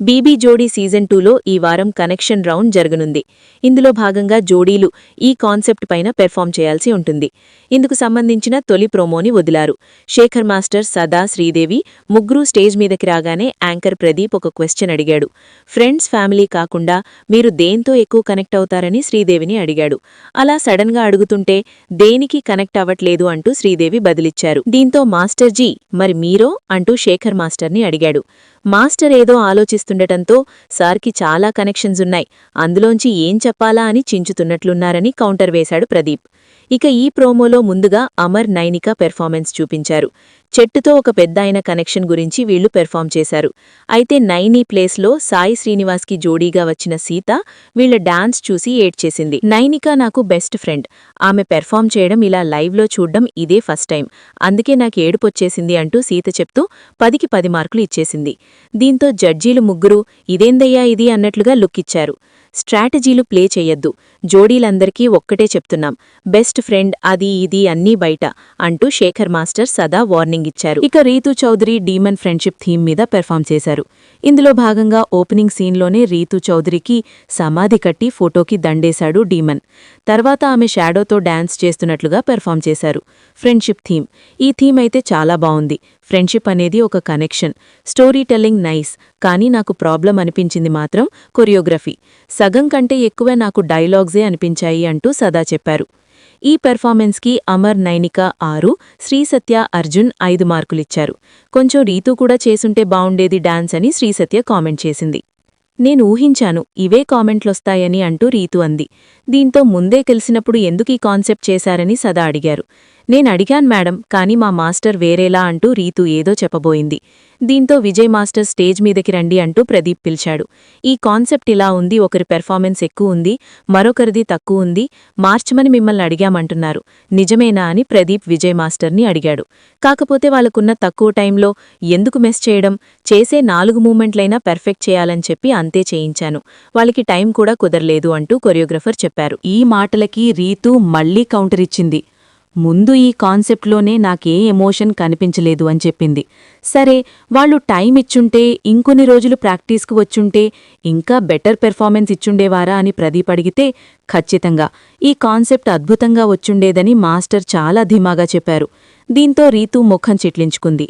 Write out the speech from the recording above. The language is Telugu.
బీబీ జోడీ సీజన్ టూలో ఈ వారం కనెక్షన్ రౌండ్ జరగనుంది. ఇందులో భాగంగా జోడీలు ఈ కాన్సెప్ట్ పైన పెర్ఫామ్ చేయాల్సి ఉంటుంది. ఇందుకు సంబంధించిన తొలి ప్రోమోని వదిలారు. శేఖర్ మాస్టర్ సదా శ్రీదేవి ముగ్గురు స్టేజ్ మీదకి రాగానే యాంకర్ ప్రదీప్ ఒక క్వశ్చన్ అడిగాడు. ఫ్రెండ్స్ ఫ్యామిలీ కాకుండా మీరు దేంతో ఎక్కువ కనెక్ట్ అవుతారని శ్రీదేవిని అడిగాడు. అలా సడన్గా అడుగుతుంటే దేనికి కనెక్ట్ అవ్వట్లేదు అంటూ శ్రీదేవి బదిలిచ్చారు. దీంతో మాస్టర్ జీ మరి మీరో? అంటూ శేఖర్ మాస్టర్ని అడిగాడు. మాస్టర్ ఏదో ఆలోచిస్తుండటంతో సార్కి చాలా కనెక్షన్స్ ఉన్నాయి అందులోంచి ఏం చెప్పాలా అని చించుతున్నట్లున్నారని కౌంటర్ వేశాడు ప్రదీప్. ఇక ఈ ప్రోమోలో ముందుగా అమర్ నైనిక పెర్ఫార్మెన్స్ చూపించారు. చెట్టుతో ఒక పెద్దాయన కనెక్షన్ గురించి వీళ్ళు పెర్ఫామ్ చేశారు. అయితే నైనీ ప్లేస్లో సాయి శ్రీనివాస్కి జోడీగా వచ్చిన సీత వీళ్ళ డాన్స్ చూసి ఏడ్చేసింది. నైనిక నాకు బెస్ట్ ఫ్రెండ్. ఆమె పెర్ఫామ్ చేయడం ఇలా లైవ్లో చూడ్డం ఇదే ఫస్ట్ టైం అందుకే నాకు ఏడుపొచ్చేసింది అంటూ సీత చెప్తూ పదికి పది మార్కులు ఇచ్చేసింది. దీంతో జడ్జీలు ముగ్గురు ఇదేందయ్యా ఇది? అన్నట్లుగా లుక్ ఇచ్చారు. స్ట్రాటజీలు ప్లే చెయ్యొద్దు జోడీలందరికీ ఒక్కటే చెప్తున్నాం. బెస్ట్ ఫ్రెండ్ అది ఇది అన్నీ బయట అంటూ శేఖర్ మాస్టర్ సదా వార్నింగ్ ఇచ్చారు. ఇక Rithu Chowdary demon friendship theme మీద పెర్ఫామ్ చేశారు. ఇందులో భాగంగా ఓపెనింగ్ సీన్లోనే రీతు చౌదరికి సమాధి కట్టి ఫోటోకి దండేశాడు డీమన్. తర్వాత ఆమె షాడోతో డాన్స్ చేస్తున్నట్లుగా పెర్ఫామ్ చేశారు. Friendship theme. ఈ థీమ్ అయితే చాలా బాగుంది. ఫ్రెండ్షిప్ అనేది ఒక కనెక్షన్. Story telling nice. కానీ నాకు ప్రాబ్లం అనిపించింది మాత్రం కొరియోగ్రఫీ. సగం కంటే ఎక్కువ నాకు డైలాగ్సే అనిపించాయి అంటూ సదా చెప్పారు. ఈ పెర్ఫార్మెన్స్కి అమర్ నైనిక ఆరు శ్రీసత్య అర్జున్ ఐదు మార్కులిచ్చారు. కొంచెం రీతు కూడా చేసుంటే బావుండేది డాన్స్ అని శ్రీసత్య కామెంట్ చేసింది. నేను ఊహించాను ఇవే కామెంట్లొస్తాయని అంటూ రీతు అంది. దీంతో ముందే తెలిసినప్పుడు ఎందుకీ కాన్సెప్ట్ చేశారని సదా అడిగారు. నేను అడిగాను మేడం కానీ మా మాస్టర్ వేరేలా అంటూ రీతు ఏదో చెప్పబోయింది. దీంతో విజయ్ మాస్టర్ స్టేజ్ మీదకి రండి అంటూ ప్రదీప్ పిలిచాడు. ఈ కాన్సెప్ట్ ఇలా ఉంది ఒకరి పెర్ఫార్మెన్స్ ఎక్కువ ఉంది మరొకరిది తక్కువ ఉంది మార్చమని మిమ్మల్ని అడిగామంటున్నారు. నిజమేనా అని ప్రదీప్ విజయ్ మాస్టర్ని అడిగాడు. కాకపోతే వాళ్ళకున్న తక్కువ టైంలో ఎందుకు మెస్ చేయడం? చేసే నాలుగు మూమెంట్లైనా పెర్ఫెక్ట్ చేయాలని చెప్పి అంతే చేయించాను. వాళ్ళకి టైం కూడా కుదరలేదు అంటూ కొరియోగ్రఫర్ చెప్పారు. ఈ మాటలకి రీతు మళ్ళీ కౌంటర్ ఇచ్చింది. ముందు ఈ కాన్సెప్ట్లోనే నాకే ఎమోషన్ కనిపించలేదు అని చెప్పింది. సరే వాళ్ళు టైం ఇచ్చుంటే ఇంకొన్ని రోజులు ప్రాక్టీస్కు వచ్చుంటే ఇంకా బెటర్ పెర్ఫార్మెన్స్ ఇచ్చుండేవారా అని ప్రదీప్ అడిగితే ఖచ్చితంగా. ఈ కాన్సెప్ట్ అద్భుతంగా వచ్చుండేదని మాస్టర్ చాలా ధీమాగా చెప్పారు. దీంతో రీతు ముఖం చిట్లించుకుంది.